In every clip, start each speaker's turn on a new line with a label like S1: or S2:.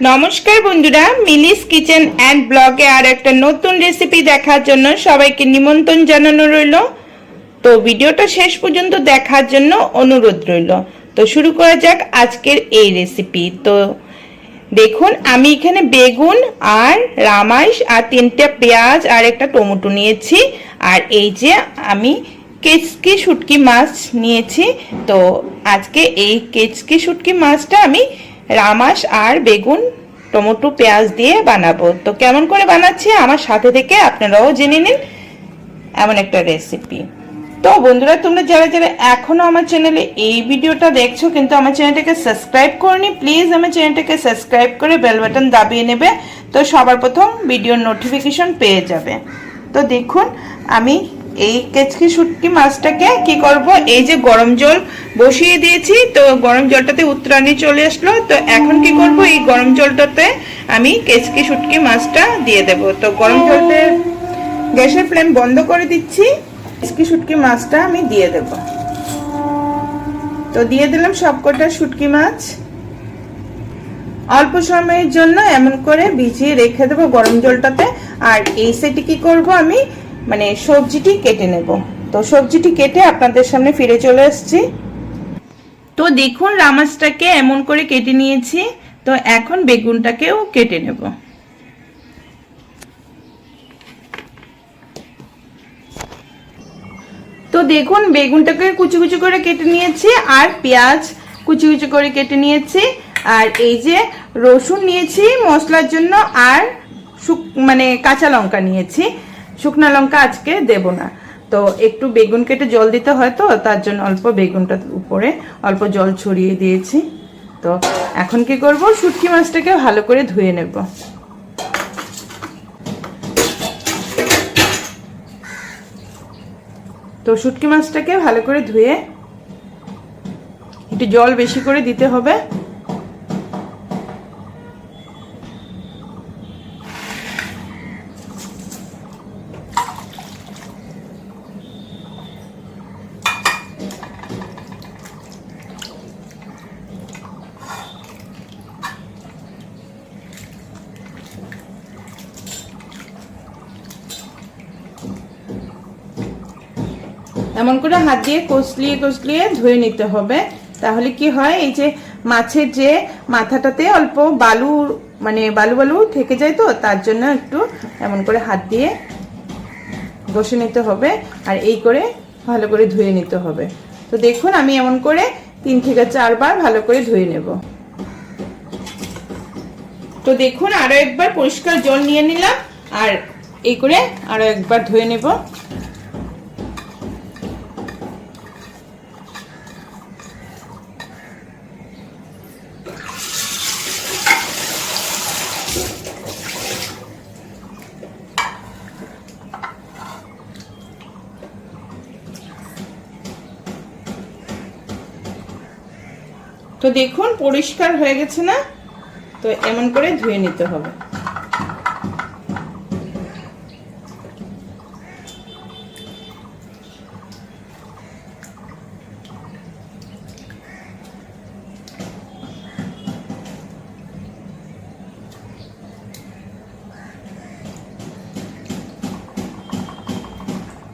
S1: নমস্কার বন্ধুরা, মিলিস kitchen and ব্লগে আর একটা নতুন রেসিপি দেখার জন্য সবাইকে নিমন্ত্রণ জানানো রইল। তো ভিডিওটা শেষ পর্যন্ত দেখার জন্য অনুরোধ রইল। তো শুরু করা যাক আজকের এই রেসিপি। তো দেখুন, আমি এখানে বেগুন আর রামাইশ আর তিনটা পেঁয়াজ আর একটা টমেটো নিয়েছি। আর এই যে আমি কেচকি শুটকি মাছ নিয়েছি। তো আজকে এই কেচকি শুটকি মাছটা আমি রামাস আর বেগুন, টমেটো, পেঁয়াজ দিয়ে বানাবো। তো কেমন করে বানাচ্ছি? আমার সাথে থেকে আপনারাও জেনে নিন। এমন একটা রেসিপি তো বন্ধুরা, তোমরা যারা যারা এখনও আমার চ্যানেলে এই ভিডিওটা দেখছ, কিন্তু আমার চ্যানেলটাকে সাবস্ক্রাইব করনি প্লিজ আমার চ্যানেলটাকে সাবস্ক্রাইব করে বেল বাটন দাবিয়ে নেবে। তো সবার প্রথম ভিডিওর নোটিফিকেশন পেয়ে যাবে। তো দেখুন, আমি এই কেচকি শুটকি মাছটাকে কি করব? এই যে গরম জল বসিয়ে দিয়েছি, তো গরম জলটাতে উত্তরানি চলে আসলো। তো এখন কি করব? এই গরম জলটাতে আমি কেচকি শুটকি মাছটা দিয়ে দেব। তো গরম জলতে গ্যাসের ফ্লেম বন্ধ করে দিচ্ছি। কেচকি শুটকি মাছটা আমি দিয়ে দেব। তো দিয়ে দিলাম সবকটা শুটকি মাছ। অল্প সময়ের জন্য এমন করে ভিজিয়ে রেখে দেবো গরম জলটাতে। আর এই সেটি কি করব আমি? মানে সবজিটি কেটে নেব। তো সবজিটি কেটে আপনাদের সামনে ফিরে চলে এসেছি তো দেখুন, রামাসটাকে এমন করে কেটে নিয়েছি। তো এখন বেগুনটাকেও কেটে নেব। তো দেখুন, বেগুনটাকে কুচি কুচি করে কেটে নিয়েছি আর পেঁয়াজ কুচি কুচি করে কেটে নিয়েছি। আর এই যে রসুন নিয়েছি মশলার জন্য আর মানে কাঁচা লঙ্কা নিয়েছি। শুকনা লঙ্কা আজকে দেব না। তো একটু বেগুন কেটে জল দিতে হয় তো, তার জন্য অল্প বেগুনটা উপরে অল্প জল ছড়িয়ে দিয়েছি। তো এখন কি করব? শুটকি মাছটাকে ভালো করে ধুয়ে নেব। তো শুটকি মাছটাকে ভালো করে ধুয়ে একটু জল বেশি করে দিতে হবে। এমন করে হাত দিয়ে কষলিয়ে কষলিয়ে ধুয়ে নিতে হবে। তাহলে কি হয়? এই যে মাছের যে মাথাটাতে অল্প বালু মানে বালু বালু থেকে যায় তো, তার জন্য একটু এমন করে হাত দিয়ে বসে নিতে হবে আর এই করে ভালো করে ধুয়ে নিতে হবে। তো দেখুন, আমি এমন করে তিন থেকে চারবার ভালো করে ধুয়ে নেব। তো দেখুন, আরও একবার পরিষ্কার জল নিয়ে নিলাম আর এই করে আরও একবার ধুয়ে নেব। তো দেখুন, পরিষ্কার হয়ে গেছে না? তো এমন করে ধুয়ে নিতে হবে।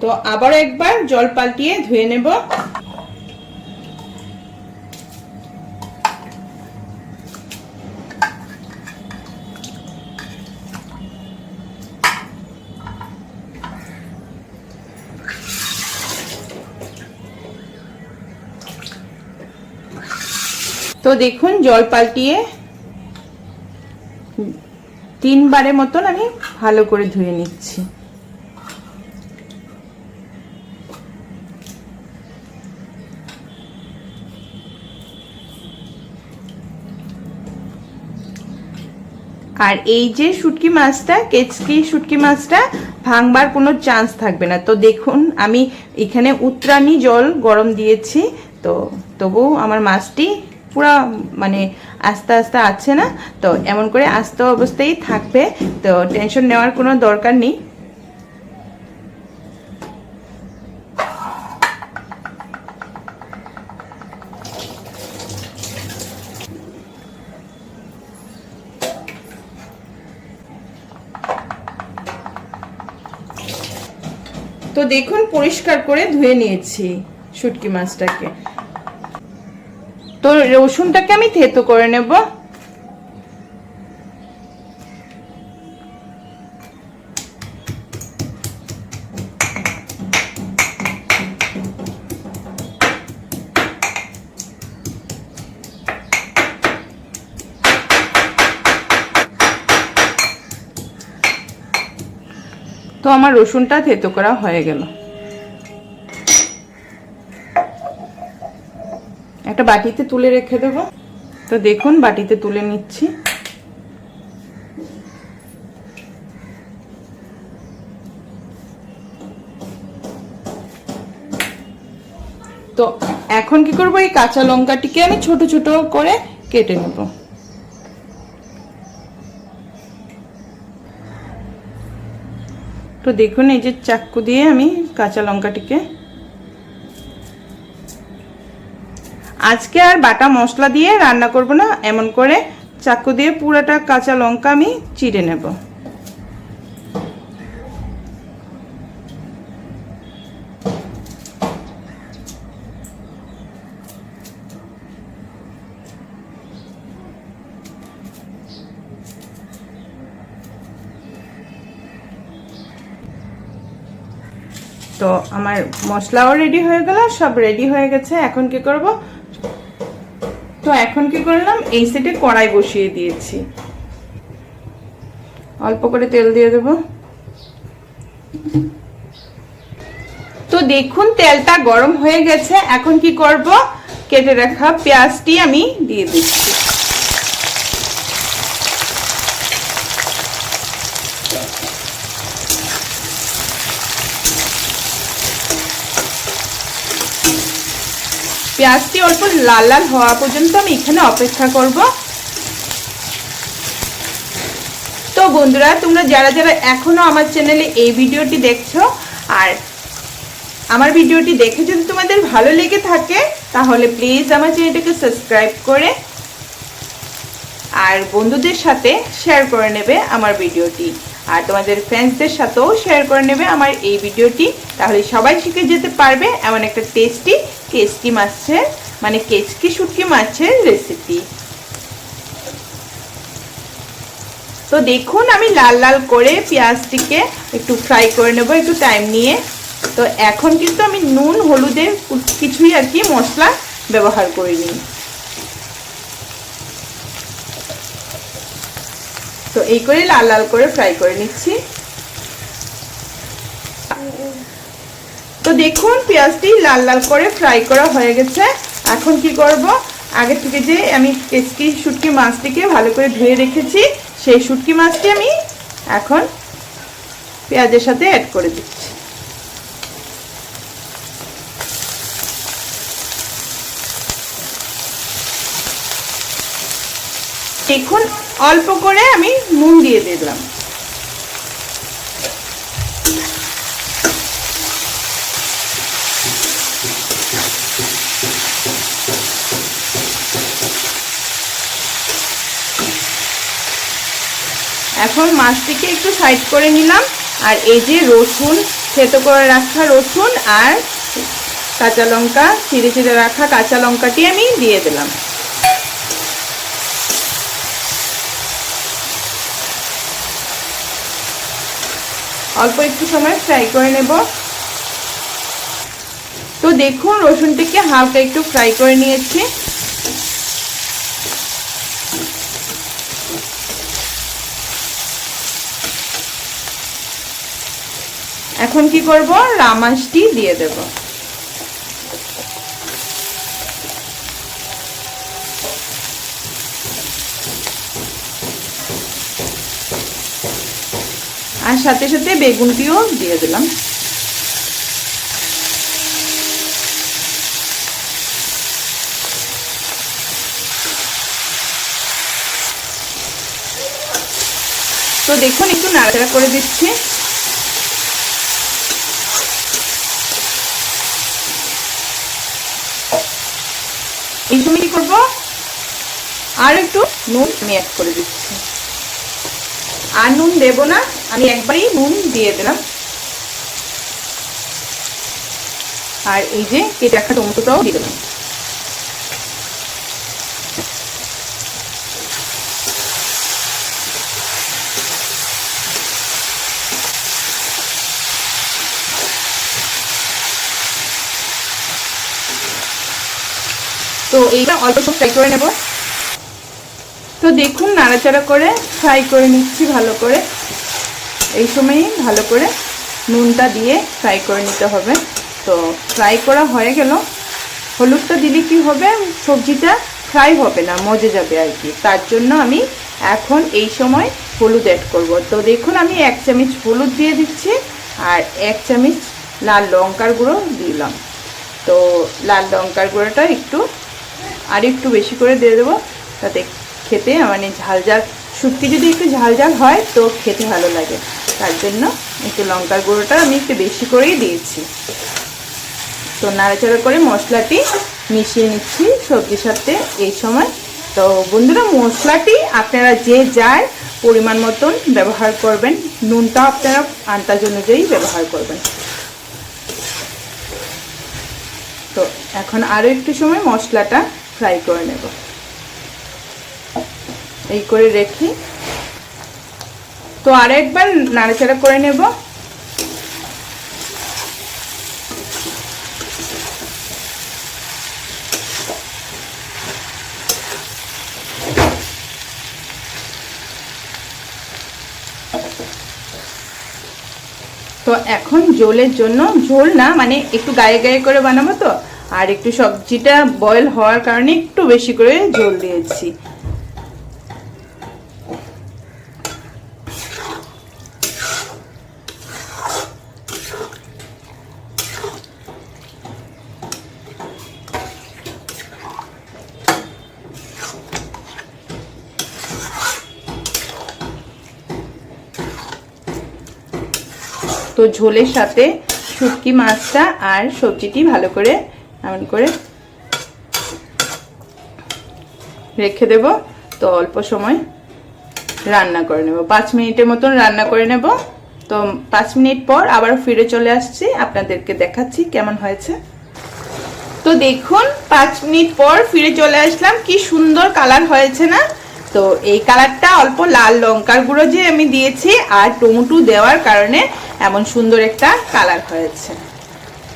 S1: তো আবার একবার জল পাল্টিয়ে ধুয়ে নেব। তো দেখুন, জল পাল্টিয়ে তিনবারের মতন আমি ভালো করে ধুয়ে নিচ্ছি। আর এই যে শুটকি মাছটা, কেচকি শুটকি মাছটা ভাঙবার কোনো চান্স থাকবে না। তো দেখুন, আমি এখানে উত্রানি জল গরম দিয়েছি। তো তবু আমার মাছটি পুরা মানে আস্তে আস্তে আছে না? তো এমন করে আস্তে অবস্থায় থাকবে। তো টেনশন নেওয়ার কোনো দরকার নেই। তো দেখুন, পরিষ্কার করে ধুয়ে নিয়েছি শুটকি মাছটাকে। তো রসুনটাকে আমি থেতো করে নেব। তো আমার রসুনটা থেতো করা হয়ে গেল। একটা বাটিতে তুলে রেখে দেব। তো দেখুন, বাটিতে তুলে নিচ্ছি। তো এখন কি করব? এই কাঁচা লঙ্কাটিকে আমি ছোট ছোট করে কেটে নেব। তো দেখুন, এই যে চাক্কু দিয়ে আমি কাঁচা লঙ্কাটিকে আজকে আর বাটা মশলা দিয়ে রান্না করব না, এমন করে চাকু দিয়ে পুরাটা কাঁচা লঙ্কা আমি চিড়ে নেব। তো আমার মশলাও রেডি হয়ে গেল, সব রেডি হয়ে গেছে, এখন কি করব? তো এখন কি করলাম? এই সেটে কড়াই বসিয়ে দিয়েছি। অল্প করে তেল দিয়ে দেব। তো দেখুন, তেলটা গরম হয়ে গেছে। এখন কি করব? কেটে রাখা পেঁয়াজটি আমি দিয়ে দিচ্ছি। পেঁয়াজটি অল্প লাল লাল হওয়া পর্যন্ত আমি এখানে অপেক্ষা করব। তো বন্ধুরা, তোমরা যারা যারা এখনও আমার চ্যানেলে এই ভিডিওটি দেখছ আর আমার ভিডিওটি দেখে যদি তোমাদের ভালো লেগে থাকে, তাহলে প্লিজ আমার চ্যানেলটাকে সাবস্ক্রাইব করে আর বন্ধুদের সাথে শেয়ার করে নেবে আমার ভিডিওটি। আর তোমাদের ফ্রেন্ডসদের সাথেও শেয়ার করে নেবে আমার এই ভিডিওটি। তাহলে সবাই শিখে যেতে পারবে এমন একটা টেস্টি কেসকি মাছের মানে কেচকি শুটকি মাছের রেসিপি তো দেখুন, আমি লাল লাল করে পেঁয়াজটিকে একটু ফ্রাই করে নেব একটু টাইম নিয়ে। তো এখন কিন্তু আমি নুন, হলুদের কিছুই আর কি মশলা ব্যবহার করিনি। তো এই করে লাল লাল করে ফ্রাই করে নিচ্ছি। তো দেখুন, পেঁয়াজটি লাল লাল করে ফ্রাই করা হয়ে গেছে। এখন কি করব? আগে থেকে যে আমি কেচকি শুটকি মাছটিকে ভালো করে ধুয়ে রেখেছি, সেই শুটকি মাছটি আমি এখন পেঁয়াজের সাথে অ্যাড করে দিচ্ছি। দেখুন, অল্প করে আমি নুন দিয়ে দিলাম। এখন মাছটিকে একটু সাইড করে নিলাম, আর এই যে রসুন, থেতো করে রাখা রসুন আর কাঁচা লঙ্কা, চিড়ে চিড়ে রাখা কাঁচা লঙ্কাটি আমি দিয়ে দিলাম। অল্প একটু সময় ফ্রাই করে নেব। তো দেখুন, রসুনটিকে হালকা একটু ফ্রাই করে নিয়েছি। এখন কি করব? রামাসটি দিয়ে দেব। সাথে সাথে বেগুনটিও দিয়ে দিলাম। তো দেখুন, একটু নাড়াচাড়া করে দিচ্ছি। এই সময় কি করব? আর একটু নুন আমি অ্যাড করে দিচ্ছি। আর নুন দেব না। আমি একবারই নুন দিয়ে দিলাম। আর এই যে কেটে একটা টমেটোটাও দিয়ে দেবো তো এইটা অল্প সব ফ্রাই করে নেব। তো দেখুন, নাড়াচাড়া করে ফ্রাই করে নিচ্ছি ভালো করে। এই সময়ই ভালো করে নুনটা দিয়ে ফ্রাই করে নিতে হবে। তো ফ্রাই করা হয়ে গেল। হলুদটা দিলে কি হবে? সবজিটা ফ্রাই হবে না, মজে যাবে আর কি। তার জন্য আমি এখন এই সময় হলুদ অ্যাড করব। তো দেখুন, আমি এক চামচ হলুদ দিয়ে দিচ্ছি আর এক চামচ লাল লঙ্কার গুঁড়ো দিলাম। তো লাল লঙ্কার গুঁড়োটা একটু আর একটু বেশি করে দিয়ে দেবো। তাতে খেতে মানে ঝাল ঝাল, শুটকি যদি একটু ঝাল ঝাল হয়, তো খেতে ভালো লাগে। তার জন্য একটু লঙ্কার গুঁড়োটা আমি একটু বেশি করেই দিয়েছি। তো নাড়াচাড়া করে মশলাটি মিশিয়ে নিচ্ছি সবজির সাথে এই সময়। তো বন্ধুরা, মশলাটি আপনারা যে যার পরিমাণ মতন ব্যবহার করবেন, নুনটা আপনারা আন্দাজ অনুযায়ী ব্যবহার করবেন। তো এখন আরও একটু সময় মশলাটা ফ্রাই করে নেব। এই করে রেখে। তো আরেকবার নাড়াচাড়া করে নেব। তো এখন ঝোলের জন্য, ঝোল না মানে একটু গায়ে গায়ে করে বানাবো তো? আর একটু সবজিটা বয়েল হওয়ার কারণে একটু বেশি করে ঝোল দিয়েছি। তো ঝোলের সাথে শুটকি মাছটা আর সবজিটি ভালো করে এমন করে রেখে দেব। তো অল্প সময় রান্না করে নেব। পাঁচ মিনিটের মতন রান্না করে নেব। তো পাঁচ মিনিট পর আবার ফিরে চলে আসছি। আপনাদেরকে দেখাচ্ছি কেমন হয়েছে। তো দেখুন, পাঁচ মিনিট পর ফিরে চলে আসলাম। কি সুন্দর কালার হয়েছে না? তো এই কালারটা অল্প লাল লঙ্কার গুঁড়ো যে আমি দিয়েছি আর টমেটো দেওয়ার কারণে এমন সুন্দর একটা কালার হয়েছে।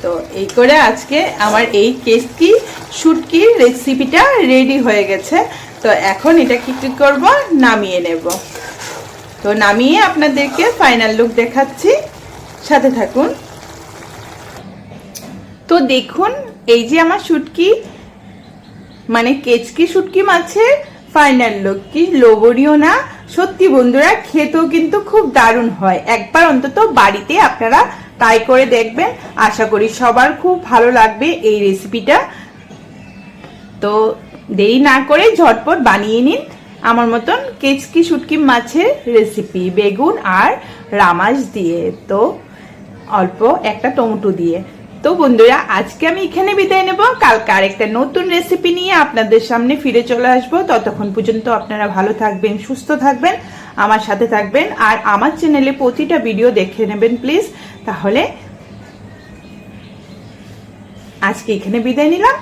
S1: তো এই করে আজকে আমার এই কেসকি শুটকির রেসিপিটা রেডি হয়ে গেছে। তো এখন এটা কি কি করব? নামিয়ে নেব। তো নামিয়ে আপনাদেরকে ফাইনাল লুক দেখাচ্ছি। সাথে থাকুন। তো দেখুন, এই যে আমার শুটকি মানে কেচকি শুটকি মাছের ফাইনাল লুক কি লোবরীয় না? সত্যি বন্ধুরা, খেতেও কিন্তু খুব দারুণ হয়। একবার অন্তত বাড়িতে আপনারা ট্রাই করে দেখবেন। আশা করি সবার খুব ভালো লাগবে এই রেসিপিটা তো দেরি না করে ঝটপট বানিয়ে নিন আমার মতন কেচকি শুটকি মাছের রেসিপি বেগুন আর রামাস দিয়ে। তো অল্প একটা টমেটো দিয়ে। তো বন্ধুরা, আজকে আমি এখানে বিদায় নেব। কালকে আরেকটা নতুন রেসিপি নিয়ে আপনাদের সামনে ফিরে চলে আসব। ততক্ষণ পর্যন্ত আপনারা ভালো থাকবেন, সুস্থ থাকবেন, আমার সাথে থাকবেন, আর আমার চ্যানেলে প্রতিটা ভিডিও দেখে নেবেন প্লিজ তাহলে আজকে এখানে বিদায় নিলাম।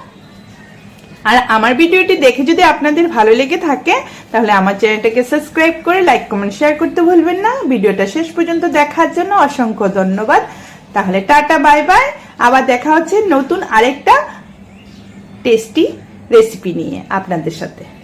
S1: আর আমার ভিডিওটি দেখে যদি আপনাদের ভালো লেগে থাকে, তাহলে আমার চ্যানেলটাকে সাবস্ক্রাইব করে লাইক কমেন্ট শেয়ার করতে ভুলবেন না। ভিডিওটা শেষ পর্যন্ত দেখার জন্য অসংখ্য ধন্যবাদ। তাহলে টাটা বাই বাই আবার দেখা হচ্ছে নতুন আরেকটা টেস্টি রেসিপি নিয়ে আপনাদের সাথে।